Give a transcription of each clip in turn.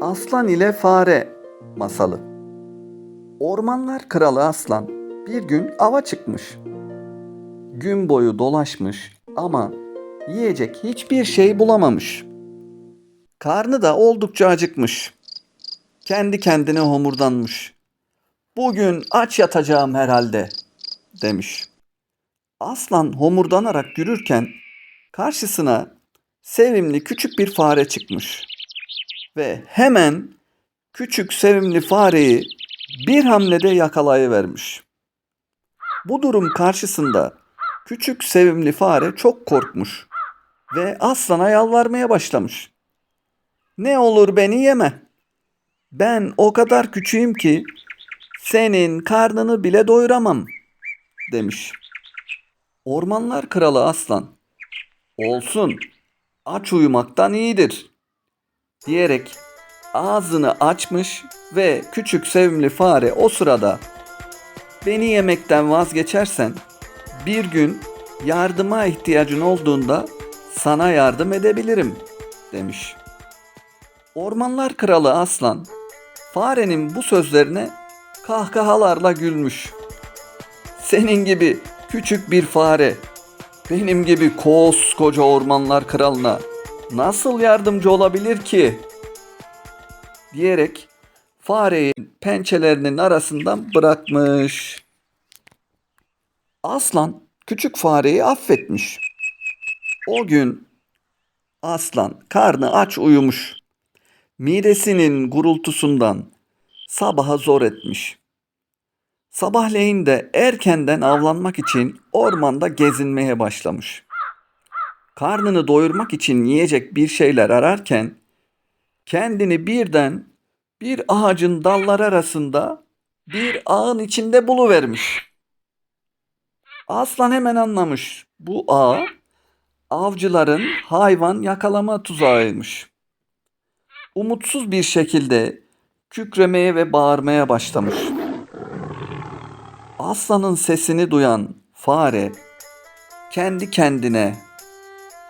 Aslan ile Fare masalı. Ormanlar kralı aslan bir gün ava çıkmış. Gün boyu dolaşmış ama yiyecek hiçbir şey bulamamış. Karnı da oldukça acıkmış. Kendi kendine homurdanmış. Bugün aç yatacağım herhalde demiş. Aslan homurdanarak yürürken karşısına sevimli küçük bir fare çıkmış ve hemen küçük sevimli fareyi bir hamlede yakalayıvermiş. Bu durum karşısında küçük sevimli fare çok korkmuş ve aslana yalvarmaya başlamış. Ne olur beni yeme. Ben o kadar küçüğüm ki senin karnını bile doyuramam demiş. Ormanlar kralı aslan olsun aç uyumaktan iyidir diyerek ağzını açmış ve küçük sevimli fare o sırada beni yemekten vazgeçersen bir gün yardıma ihtiyacın olduğunda sana yardım edebilirim demiş. Ormanlar kralı aslan farenin bu sözlerine kahkahalarla gülmüş. Senin gibi küçük bir fare benim gibi koskoca ormanlar kralına nasıl yardımcı olabilir ki? diyerek fareyi pençelerinin arasından bırakmış. Aslan küçük fareyi affetmiş. O gün aslan karnı aç uyumuş. Midesinin gurultusundan sabaha zor etmiş. Sabahleyin de erkenden avlanmak için ormanda gezinmeye başlamış. Karnını doyurmak için yiyecek bir şeyler ararken kendini birden bir ağacın dalları arasında bir ağın içinde buluvermiş. Aslan hemen anlamış. Bu ağ avcıların hayvan yakalama tuzağıymış. Umutsuz bir şekilde kükremeye ve bağırmaya başlamış. Aslanın sesini duyan fare kendi kendine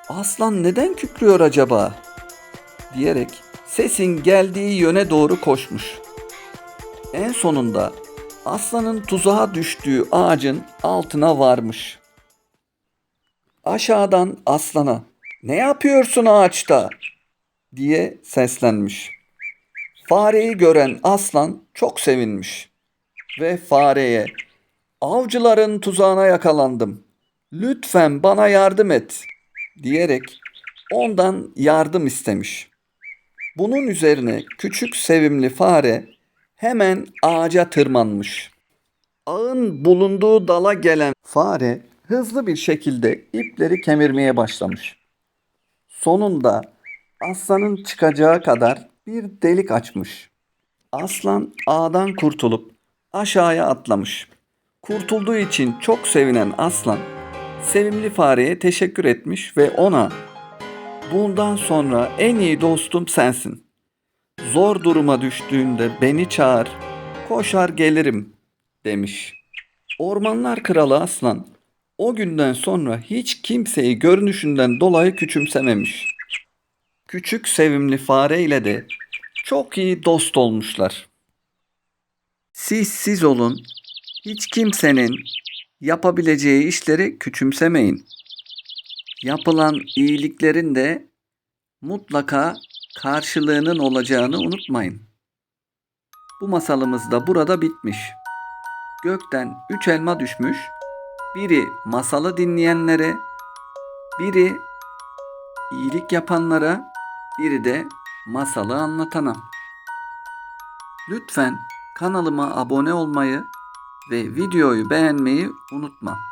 Aslan neden kükrüyor acaba? diyerek sesin geldiği yöne doğru koşmuş. En sonunda aslanın tuzağa düştüğü ağacın altına varmış. Aşağıdan aslana ne yapıyorsun ağaçta diye seslenmiş. Fareyi gören aslan çok sevinmiş ve fareye avcıların tuzağına yakalandım. Lütfen bana yardım et diyerek ondan yardım istemiş. Bunun üzerine küçük sevimli fare hemen ağaca tırmanmış. Ağın bulunduğu dala gelen fare hızlı bir şekilde ipleri kemirmeye başlamış. Sonunda aslanın çıkacağı kadar bir delik açmış. Aslan ağdan kurtulup aşağıya atlamış. Kurtulduğu için çok sevinen aslan sevimli fareye teşekkür etmiş ve ona bundan sonra en iyi dostum sensin. Zor duruma düştüğünde beni çağır, koşar gelirim demiş. Ormanlar kralı aslan o günden sonra hiç kimseyi görünüşünden dolayı küçümsememiş. Küçük sevimli fare ile de çok iyi dost olmuşlar. Siz siz olun, hiç kimsenin yapabileceği işleri küçümsemeyin. Yapılan iyiliklerin de mutlaka karşılığının olacağını unutmayın. Bu masalımız da burada bitmiş. Gökten üç elma düşmüş. Biri masalı dinleyenlere, biri iyilik yapanlara, biri de masalı anlatana. Lütfen kanalıma abone olmayı ve videoyu beğenmeyi unutma.